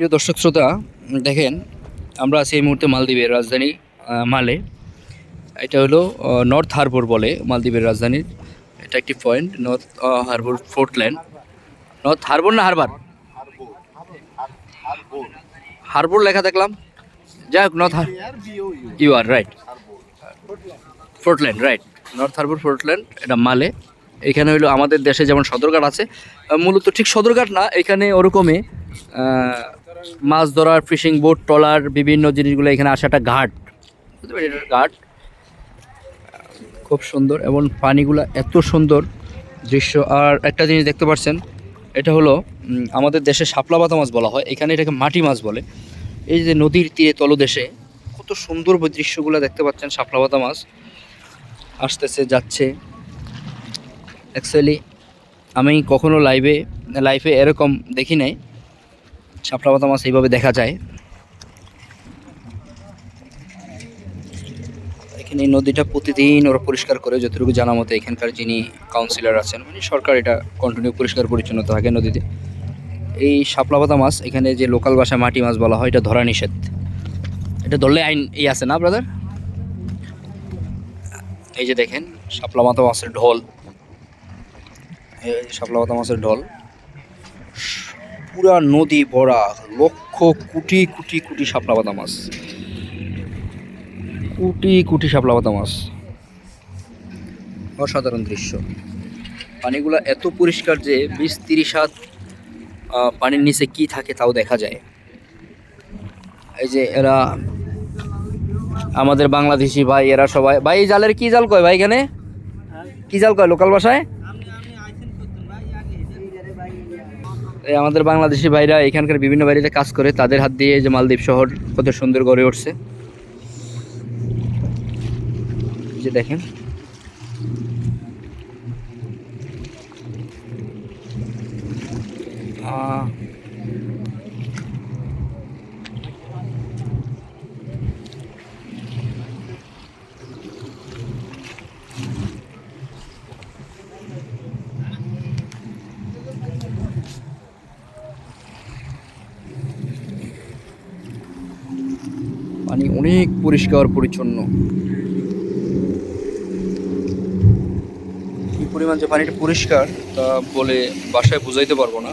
প্রিয় দর্শক শ্রোতা, দেখেন, আমরা আছি এই মুহূর্তে মালদ্বীপের রাজধানী মালে। এটা হলো নর্থ হারবার বলে মালদ্বীপের রাজধানীর এটা একটি point north harbour Fortland north harbour না হারবার হারবার লেখা দেখলাম। যাই হোক north you are right Fortland right north harbour Fortland এটা মালে। এখানে হলো আমাদের দেশে যেমন সদরঘাট আছে মূলত ঠিক সদরঘাট না, এখানে ওরকমই মাছ ধরার, ফিশিং বোট, ট্রলার, বিভিন্ন জিনিসগুলো এখানে আসে। একটা ঘাট। ঘাট। খুব সুন্দর এবং পানিগুলো এত সুন্দর দৃশ্য। আর একটা জিনিস দেখতে পাচ্ছেন এটা হলো আমাদের দেশে শাপলা পাতা মাছ বলা হয়। এখানে এটাকে মাটি মাছ বলে। এই যে নদীর তীরে, তলদেশে কত সুন্দর দৃশ্যগুলো দেখতে পাচ্ছেন শাপলা পাতা মাছ। আসতেছে, যাচ্ছে। অ্যাকচুয়ালি আমি কখনো লাইভে লাইফে এরকম দেখি নাই। শাপলা পাতা মাছ এইভাবে দেখা যায়। এখানে নদীটা প্রতিদিন ওরা পরিষ্কার করে, যতটুকু জানা মতো এখানকার যিনি কাউন্সিলর আছেন মানে সরকার এটা কন্টিনিউ পরিষ্কার পরিচ্ছন্ন থাকে নদীতে। এই শাপলা পাতা মাছ, এখানে যে লোকাল ভাষায় মাটি মাছ বলা হয়, এটা ধরা নিষেধ। এটা ধরলে আইন এই আছে না ব্রাদার এই যে দেখেন, শাপলা মাথা মাছের ঢোল। শাপলা মাথা মাছের ঢোল। পুরা নদী ভরা লক্ষ কোটি কোটি কোটি শাপলা পাতা মাছ। কোটি কোটি শাপলা পাতা মাছ। অসাধারণ দৃশ্য। পানিগুলো এত পরিষ্কার যে বিশ তিরিশ হাত পানির নিচে কি থাকে তাও দেখা যায়। এই যে এরা আমাদের বাংলাদেশি ভাই এরা সবাই ভাই এই জালের কি জাল কয় ভাই এখানে? কি জাল কয় লোকাল ভাষায় এই আমাদের বাংলাদেশি ভাইরা এখানকার বিভিন্ন বাড়িতে কাজ করে তাদের হাত দিয়ে যে মালদ্বীপ শহর কত সুন্দর গড়ে উঠছে। যে দেখেন। আহ, পানি অনেক পরিষ্কার, পরিচ্ছন্ন। কি পরিমাণ যে পানিটা পরিষ্কার, তা বলে বাসায় বুঝাইতে পারব না।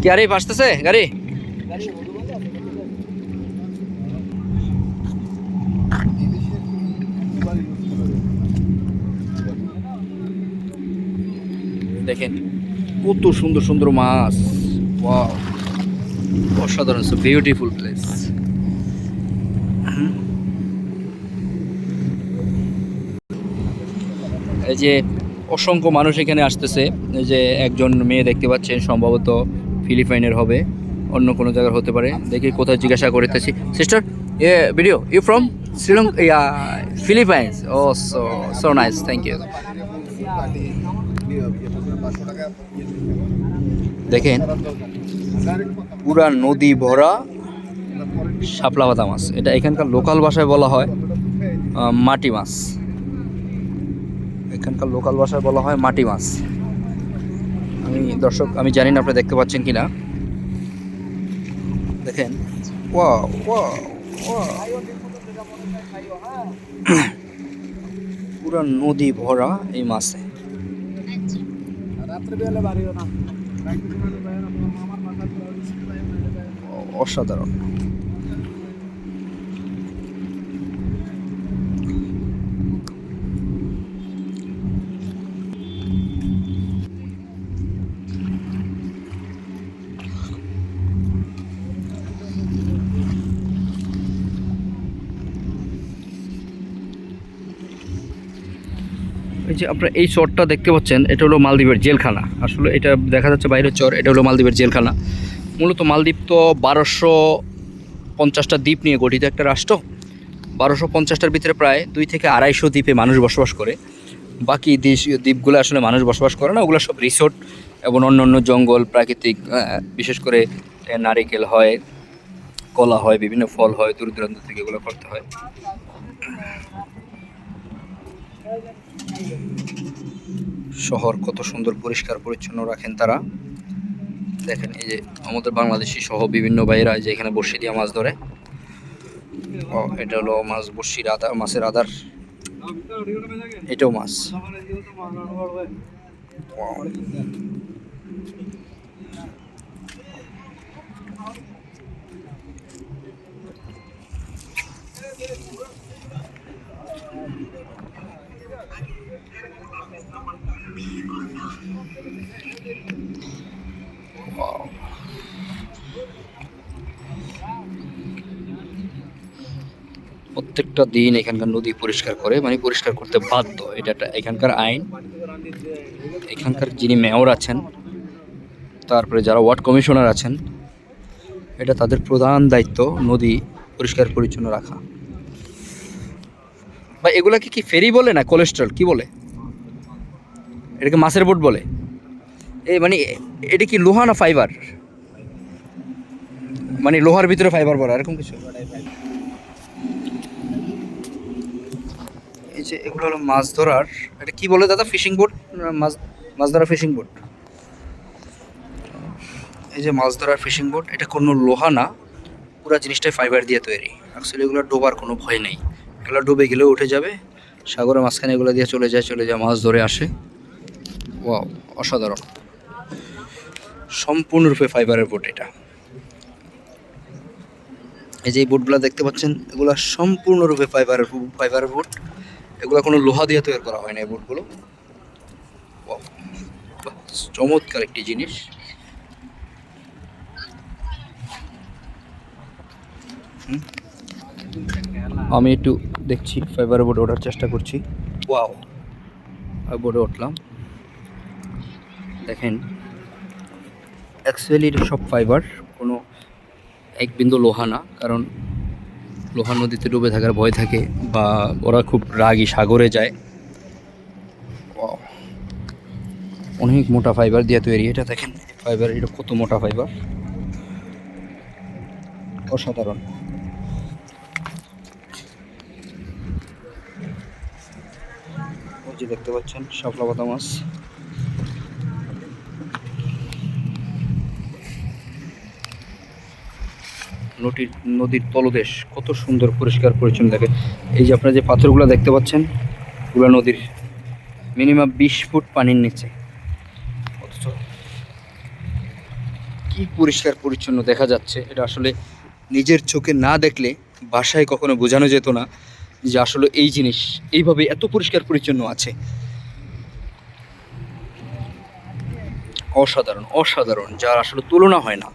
কি আরে ভাসতেছে গাড়ি? দেখেন, কত সুন্দর সুন্দর মাছ। অসাধারণ বিউটিফুল প্লেস এই যে অসংখ্য মানুষ এখানে আসতেছে। যে একজন মেয়ে দেখতে পাচ্ছেন, সম্ভবত ফিলিপাইনের হবে, অন্য কোনো জায়গার হতে পারে। দেখি কোথায় জিজ্ঞাসা করতেছি। Sister a video you from Sri Lanka yeah Philippines oh so so nice thank you দেখেন, পুরা নদী ভরা, শাপলা পাতা মাছ এটা এখানকার লোকাল ভাষায় বলা হয় মাটি মাছ। এখানকার লোকাল ভাষায় বলা হয় মাটি মাছ। আমি দর্শক, আমি জানি না আপনি দেখতে পাচ্ছেন কি না দেখেন পুরা নদী ভরা এই মাছে। অসাধারণ। যে আপনারা এই চরটা দেখতে পাচ্ছেন, এটা হলো মালদ্বীপের জেলখানা। আসলে এটা দেখা যাচ্ছে বাইরের চর, এটা হলো মালদ্বীপের জেলখানা। মূলত মালদ্বীপ তো বারোশো পঞ্চাশটা দ্বীপ নিয়ে গঠিত একটা রাষ্ট্র। বারোশো পঞ্চাশটার ভিতরে প্রায় দুই থেকে আড়াইশো দ্বীপে মানুষ বসবাস করে। বাকি দেশ, দ্বীপগুলো আসলে মানুষ বসবাস করে না, ওগুলো সব রিসোর্ট এবং অন্য অন্য জঙ্গল, প্রাকৃতিক বিশেষ করে নারিকেল হয়, কলা হয়, বিভিন্ন ফল হয় দূর দূরান্ত থেকে এগুলো করতে হয়। শহর কত সুন্দর পরিষ্কার পরিচ্ছন্ন রাখেন তারা। দেখেন এই যে আমাদের বাংলাদেশি সহ বিভিন্ন ভাইয়েরা যে এখানে বসে দিয়ে মাছ ধরে। ও এটা হলো মাছ বসির আদার মাছের আদার। এটাও মাছ। প্রত্যেকটা দিন এখানকার নদী পরিষ্কার করে মানে পরিষ্কার করতে বাধ্য। এটা একটা এখানকার আইন। এখানকার যিনি মেয়র আছেন, তারপরে যারা ওয়ার্ড কমিশনার আছেন, এটা তাদের প্রধান দায়িত্ব, নদী পরিষ্কার পরিচ্ছন্ন রাখা। বা এগুলাকে কি ফেরি বলে না কোলেস্ট্রল কি বলে? এটাকে মাছের বোট বলে? এ মানে এটা কি লোহা না ফাইবার মানে লোহার ভিতরে ফাইবার বলা, এরকম কিছু? এই যে এগুলো হলো মাছ ধরার, এটা কি বলে দাদা? Fishing boat? মাছ মাছ ধরার ফিশিং বোট? এই যে মাছ ধরার ফিশিং বোট, এটা কোনো লোহা না, পুরো জিনিসটাই ফাইবার দিয়ে তৈরি। অ্যাকচুয়ালি এগুলো ডোবার কোনো ভয় নেই। এগুলো ডুবে গেলেও উঠে যাবে। সাগরের মাঝখানে এগুলো দিয়ে চলে যায় চলে যায়, মাছ ধরে আসে। ওয়াও অসাধারণ। সম্পূর্ণরূপে ফাইবারের বোট এটা। এই যে বোটগুলো দেখতে পাচ্ছেন, এগুলো সম্পূর্ণরূপে ফাইবারের ফাইবারের বোট। এগুলো কোনো লোহা দিয়ে তৈরি করা হয় না এই বাহ, চমৎকার একটি জিনিস। আমি একটু দেখছি ফাইবারের বোর্ডে ওঠার চেষ্টা করছি। ওয়াও বোর্ডে উঠলাম। দেখেন অ্যাকচুয়ালি এটা সব ফাইবার কোনো এক বিন্দু লোহা না কারণ লোহা নদীতে ডুবে থাকার ভয় থাকে বা ওরা খুব রাগী সাগরে যায়। অনেক মোটা ফাইবার দিয়ে তৈরি, এটা দেখেন ফাইবার এটা কত মোটা ফাইবার অসাধারণ। যে দেখতে পাচ্ছেন, শাপলা পাতা মাছ। নদীর নদীর তলদেশ কত সুন্দর পরিষ্কার পরিচ্ছন্ন দেখে। এই যে আপনারা যে পাথরগুলো দেখতে পাচ্ছেন ওগুলো নদীর মিনিমাম বিশ ফুট পানির নিচে। অথচ কি পরিষ্কার পরিচ্ছন্ন দেখা যাচ্ছে, এটা আসলে নিজের চোখে না দেখলে বাসায় কখনো বোঝানো যেত না যে আসলে এই জিনিস, এইভাবে এত পরিষ্কার পরিচ্ছন্ন আছে। অসাধারণ অসাধারণ, যার আসলে তুলনা হয় না।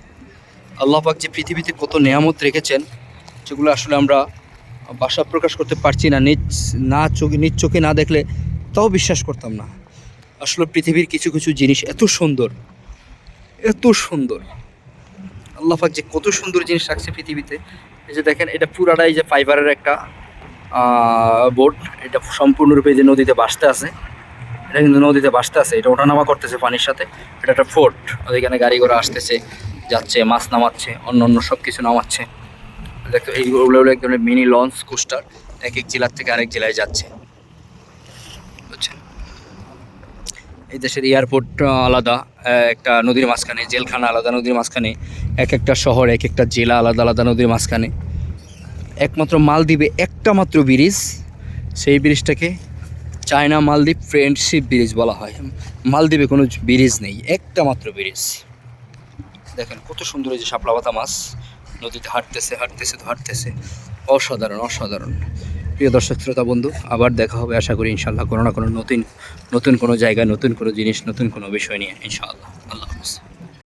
আল্লাহ পাক যে পৃথিবীতে কত নেয়ামত রেখেছেন, যেগুলো আসলে আমরা বাসা প্রকাশ করতে পারছি না, নিজ, না চোখে, নিজ চোখে না দেখলে তাও বিশ্বাস করতাম না। আসলে পৃথিবীর কিছু কিছু জিনিস এত সুন্দর এত সুন্দর। আল্লাহ পাক যে কত সুন্দর জিনিস রাখছে পৃথিবীতে। এই যে দেখেন, এটা পুরাটাই যে ফাইবারের একটা বোট এটা সম্পূর্ণরূপে যে নদীতে বাসতে আছে। এটা কিন্তু নদীতে বাসতে আছে, এটা ওঠানামা করতেছে পানির সাথে। এটা একটা ফোর্ট, ওইখানে গাড়ি ঘোড়া আসতেছে। যাচ্ছে, মাছ নামাচ্ছে, অন্য অন্য সব কিছু নামাচ্ছে। দেখো এইগুলো এক ধরনের মিনি লঞ্চ কোস্টার এক এক জেলার থেকে আরেক জেলায় যাচ্ছে। বুঝছেন? এই দেশের এয়ারপোর্ট আলাদা একটা নদীর মাঝখানে, জেলখানা আলাদা, নদীর মাঝখানে, এক একটা শহর, এক একটা জেলা আলাদা আলাদা, নদীর মাঝখানে। একমাত্র মালদ্বীপে একটা মাত্র ব্রিজ সেই ব্রিজটাকে চায়না মালদ্বীপ ফ্রেন্ডশিপ ব্রিজ বলা হয়। মালদ্বীপে কোনো ব্রিজ নেই, একটা মাত্র ব্রিজ দেখেন কত সুন্দর এই যে শাপলা পাতা মাছ। নদীতে হাঁটতেছে হাঁটতেছে, তো হাঁটতেছে। অসাধারণ অসাধারণ। প্রিয় দর্শক, শ্রোতা, বন্ধু, আবার দেখা হবে, আশা করি ইনশাল্লাহ কোনো না কোনো নতুন নতুন কোনো জায়গায়, নতুন কোনো জিনিস, নতুন কোনো বিষয় নিয়ে, ইনশাআল্লাহ। আল্লাহ হাফিজ।